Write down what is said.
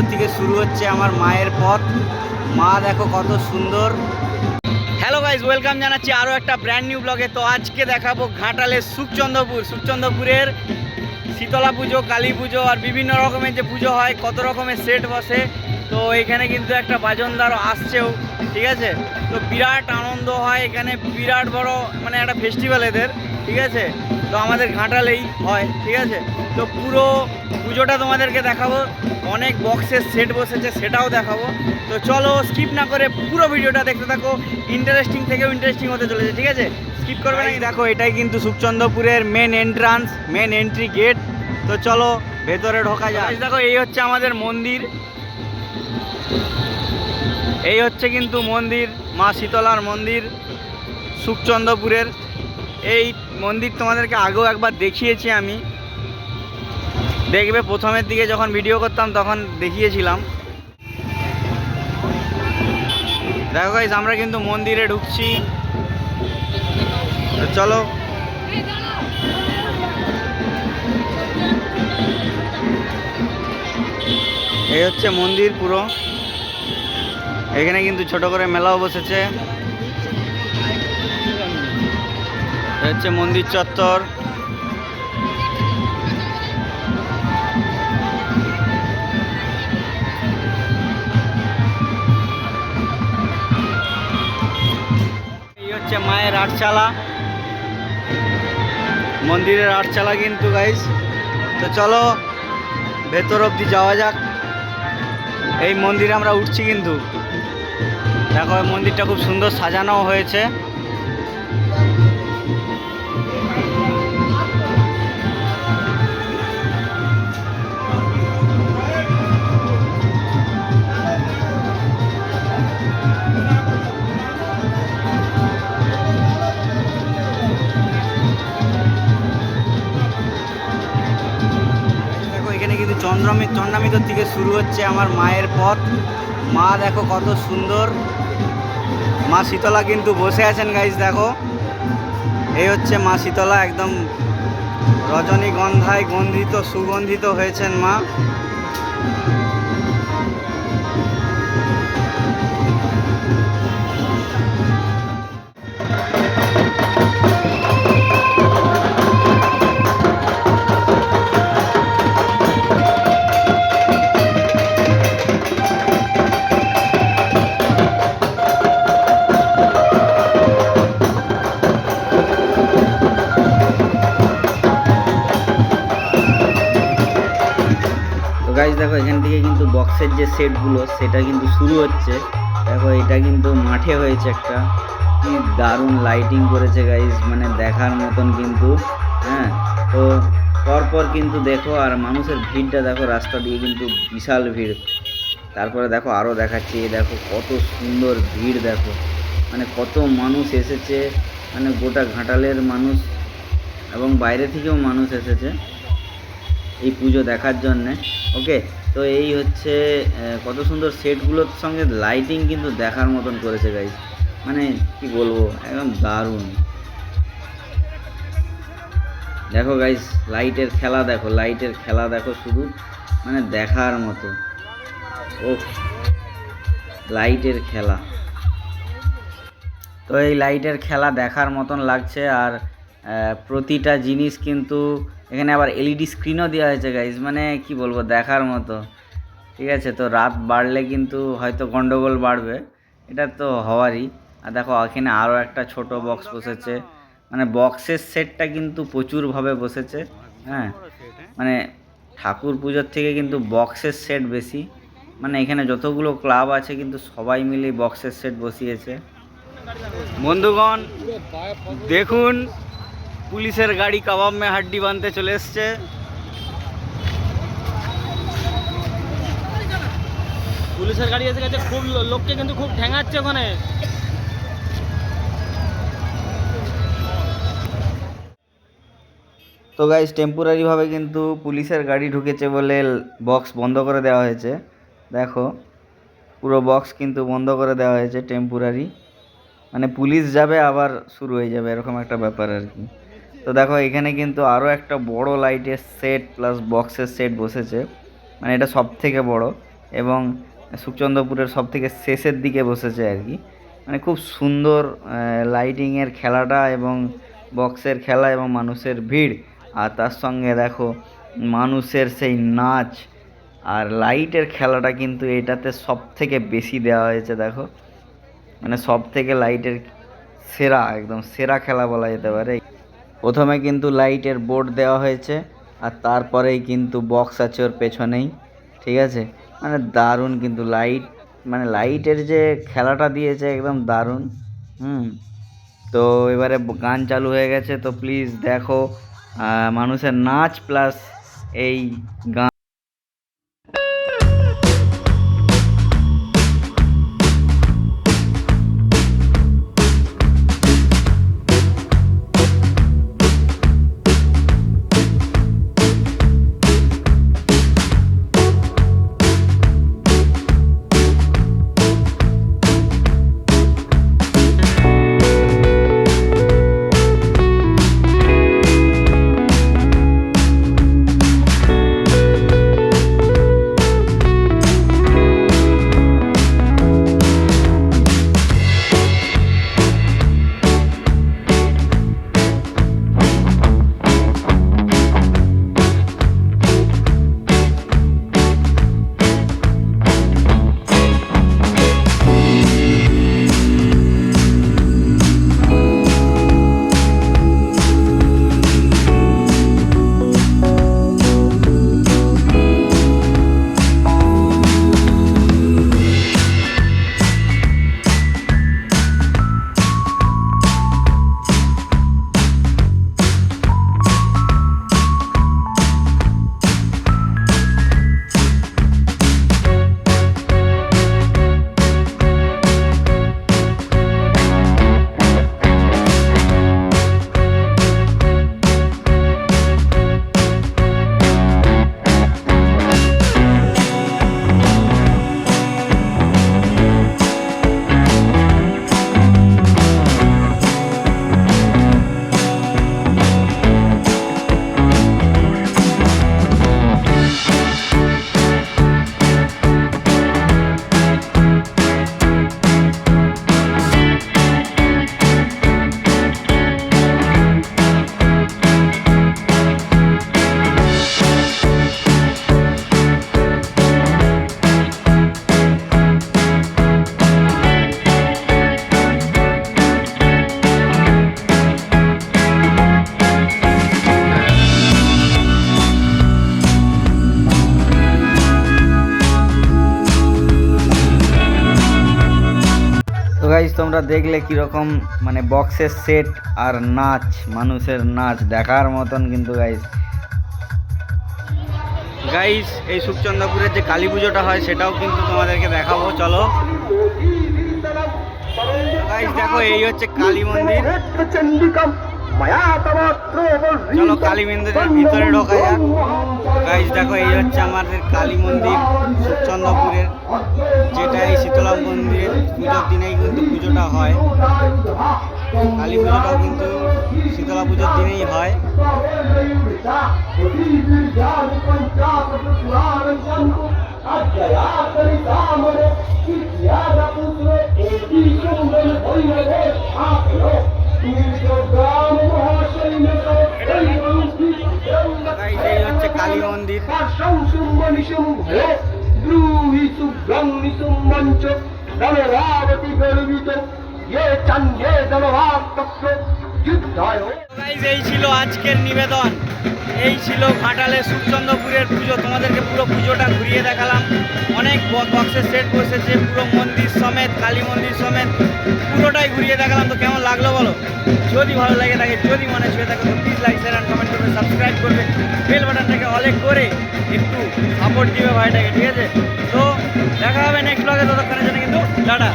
চন্দ্রামিতর থেকে শুরু হচ্ছে আমার মায়ের পথ। মা দেখো কত সুন্দর। হ্যালো গাইজ ওয়েলকাম জানাচ্ছি আরও একটা ব্র্যান্ড নিউ ব্লগে তো আজকে দেখাবো ঘাটালের সুখচন্দ্রপুর। সুখচন্দ্রপুরের শীতলা পুজো, কালী পুজো আর বিভিন্ন রকমের যে পুজো হয়, কত রকমের সেট বসে। তো এখানে কিন্তু একটা বাজনদারও আসছেও, ঠিক আছে? তো বিরাট আনন্দ হয় এখানে, বিরাট বড় মানে একটা ফেস্টিভ্যাল এদের, ঠিক আছে? তো আমাদের ঘাটালেই হয়, ঠিক আছে? তো পুরো পুজোটা তোমাদেরকে দেখাবো। অনেক বক্সের সেট বসেছে সেটাও দেখাবো। তো চলো স্কিপ না করে পুরো ভিডিওটা দেখতে থাকো। ইন্টারেস্টিং থেকেও ইন্টারেস্টিং হতে চলেছে ঠিক আছে? স্কিপ করবে না? দেখো এটাই কিন্তু সুখচন্দ্রপুরের main entrance main entry gate তো চলো ভেতরে ঢোকা যায় দেখো এই হচ্ছে আমাদের মন্দির। এই হচ্ছে কিন্তু মন্দির মা শীতলার মন্দির সুখচন্দ্রপুরের। এই মন্দির তোমাদেরকে আগেও একবার দেখিয়েছি আমি। দেখবে প্রথমের দিকে যখন ভিডিও করতাম, তখন দেখিয়েছিলাম। দেখো গাইজ আমরা কিন্তু মন্দিরে ঢুকছি। চলো। এই হচ্ছে মন্দির পুরো। এখানে কিন্তু ছোট করে মেলাও বসেছে। হচ্ছে মন্দির চত্বর। হচ্ছে মায়ের আটচালা মন্দিরের আটচালা কিন্তু গাইজ তো চলো, ভেতর অবধি যাওয়া যাক। এই মন্দিরে আমরা উঠছি কিন্তু। দেখো মন্দিরটা খুব সুন্দর সাজানো হয়েছে। চন্দ্রমী চন্দ্রামিতর থেকে শুরু হচ্ছে আমার মায়ের পথ। মা দেখো কত সুন্দর। মা শীতলা কিন্তু বসে আছেন গাইজ দেখো। এই হচ্ছে মা শীতলা, একদম রজনীগন্ধায় গন্ধিত, সুগন্ধিত হয়েছেন মা। বক্সের যে সেটগুলো সেটা কিন্তু শুরু হচ্ছে। দেখো, এটা কিন্তু মাঠে হয়েছে একটা। কি দারুণ লাইটিং করেছে গাইজ মানে দেখার মতন কিন্তু হ্যাঁ? তো পরপর কিন্তু দেখো, আর মানুষের ভিড়টা দেখো, রাস্তা দিয়ে কিন্তু বিশাল ভিড়। তারপরে দেখো আরও দেখাচ্ছি দেখো, কত সুন্দর ভিড় দেখো। মানে কত মানুষ এসেছে মানে গোটা ঘাটালের মানুষ এবং বাইরে থেকেও মানুষ এসেছে এই পুজো দেখার জন্যে। ওকে তো এই হচ্ছে কত সুন্দর সেটগুলোর সঙ্গে লাইটিং কিন্তু দেখার মতন করেছে গাইজ মানে কি বলব, একদম দারুণ। দেখো গাইজ লাইটের খেলা দেখো লাইটের খেলা দেখো শুধু মানে দেখার মতো। ও লাইটের খেলা। তো এই লাইটের খেলা দেখার মতন লাগছে আর প্রতিটা জিনিস কিন্তু এখানে আবার এলইডি স্ক্রিনও দেওয়া হয়েছে গাইজ মানে কি বলব, দেখার মতো। ঠিক আছে, তো রাত বাড়লে কিন্তু হয়তো গন্ডগোল বাড়বে। এটা তো হওয়ারই। আর দেখো, এখানে আরও একটা ছোট বক্স বসেছে। মানে বক্সের সেটটা কিন্তু প্রচুরভাবে বসেছে। হ্যাঁ মানে ঠাকুর পুজোর থেকে কিন্তু বক্সের সেট বেশি। মানে এখানে যতগুলো ক্লাব আছে, কিন্তু সবাই মিলে বক্সের সেট বসিয়েছে। বন্ধুগণ, দেখুন পুলিশের গাড়ি কাবাব মে হাড্ডি বানতে চলে এসছে। পুলিশের গাড়ি এসে গেছে খুব লোককে কিন্তু খুব ঠেঙাচ্ছে ওখানে। তো গাইজ টেম্পোরারিভাবে কিন্তু পুলিশের গাড়ি ঢুকেছে বলে বক্স বন্ধ করে দেওয়া হয়েছে। দেখো পুরো বক্স কিন্তু বন্ধ করে দেওয়া হয়েছে টেম্পোরারি মানে পুলিশ যাবে আবার শুরু হয়ে যাবে এরকম একটা ব্যাপার আর কি। তো দেখো, এখানে কিন্তু আরও একটা বড় লাইটের সেট প্লাস বক্সের সেট বসেছে। মানে এটা সব থেকে বড় এবং সুখচন্দ্রপুরের সব থেকে শেষের দিকে বসেছে আর কি। মানে খুব সুন্দর লাইটিংয়ের খেলাটা এবং বক্সের খেলা এবং মানুষের ভিড়। আর তার সঙ্গে দেখো, মানুষের সেই নাচ আর লাইটের খেলাটা কিন্তু এটাতে সব থেকে বেশি দেওয়া হয়েছে দেখো। মানে সব থেকে লাইটের সেরা, একদম সেরা খেলা বলা যেতে পারে। প্রথমে কিন্তু লাইটের বোর্ড দেওয়া হয়েছে, আর তারপরেই কিন্তু বক্স আছে ওর পেছনেই, ঠিক আছে? মানে দারুণ কিন্তু লাইট মানে লাইটের যে খেলাটা দিয়েছে একদম দারুণ, হুম। তো এবারে গান চালু হয়ে গেছে, তো প্লিজ দেখো মানুষের নাচ প্লাস এই গান গাইজ তোমরা দেখলে কীরকম মানে বক্সের সেট আর নাচ মানুষের নাচ দেখার মতন কিন্তু গাইজ গাইজ এই সুখচন্দ্রপুরের যে কালী পুজোটা হয় সেটাও কিন্তু তোমাদেরকে দেখাবো চলো গাইজ দেখো এই হচ্ছে কালী মন্দির চলো কালী মন্দিরের ভিতরে ঢোকা যাক। গাইজ দেখো এই হচ্ছে আমাদের কালী মন্দির সুখচন্দ্রপুরের যেটা এই শীতলা মন্দিরের পুজোর দিনেই কিন্তু পুজোটা হয়। কালী পুজোটাও কিন্তু শীতলা পুজোর দিনেই হয়। গাইজ এই হচ্ছে কালী মন্দির গাইজ এই ছিল আজকের নিবেদন। এই ছিল ঘাটালে সুখচন্দ্রপুরের পুজো। তোমাদেরকে পুরো পুজোটা ঘুরিয়ে দেখালাম। অনেক বক্সের সেট বসেছে, পুরো মন্দির সমেত, কালী মন্দির সমেত। পুরোটাই ঘুরিয়ে দেখালাম। তো কেমন লাগল বলো? যদি ভালো লাগে থাকে যদি মনে ছুঁয়ে থাকে, তো please like share and comment করবে সাবস্ক্রাইব করবে। বেল বাটনটাকে অলেক করে একটু সাপোর্ট দিবে ভাইটাকে, ঠিক আছে? তো দেখা হবে নেক্সট ব্লগে ততক্ষণের জন্য কিন্তু টাটা।